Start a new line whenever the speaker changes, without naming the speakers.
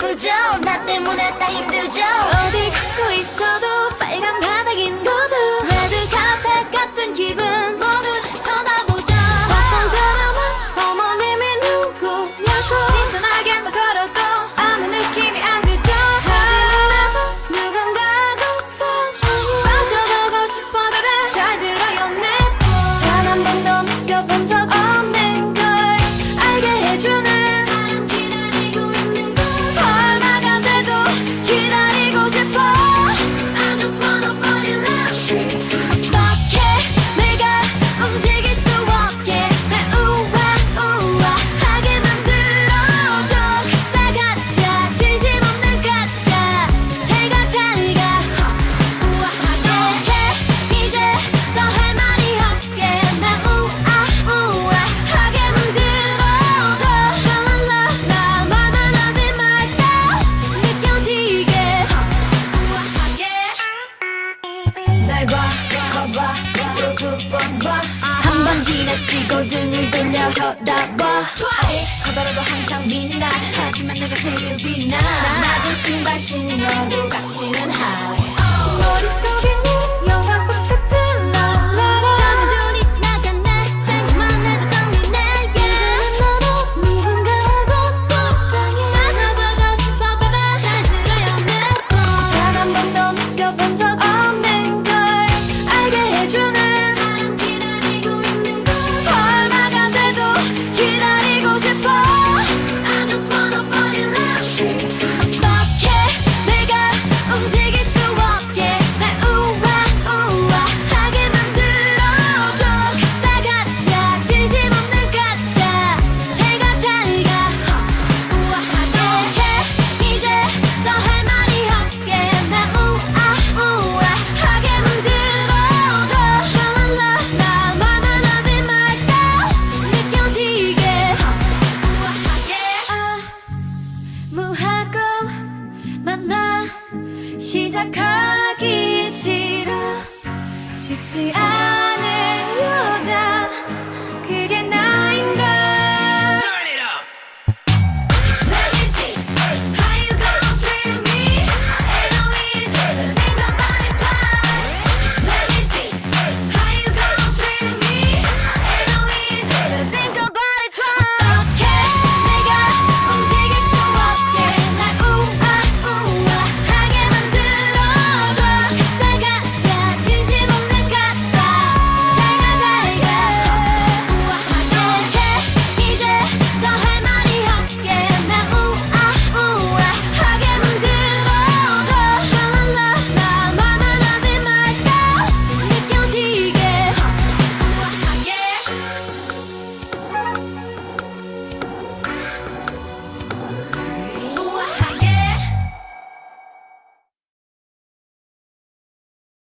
kucağına 날
쳐다봐. Twice
커다라도 항상 빛나. 하지만 내가 제일 빛나.
낮은 신발 신어도
같이는 high empty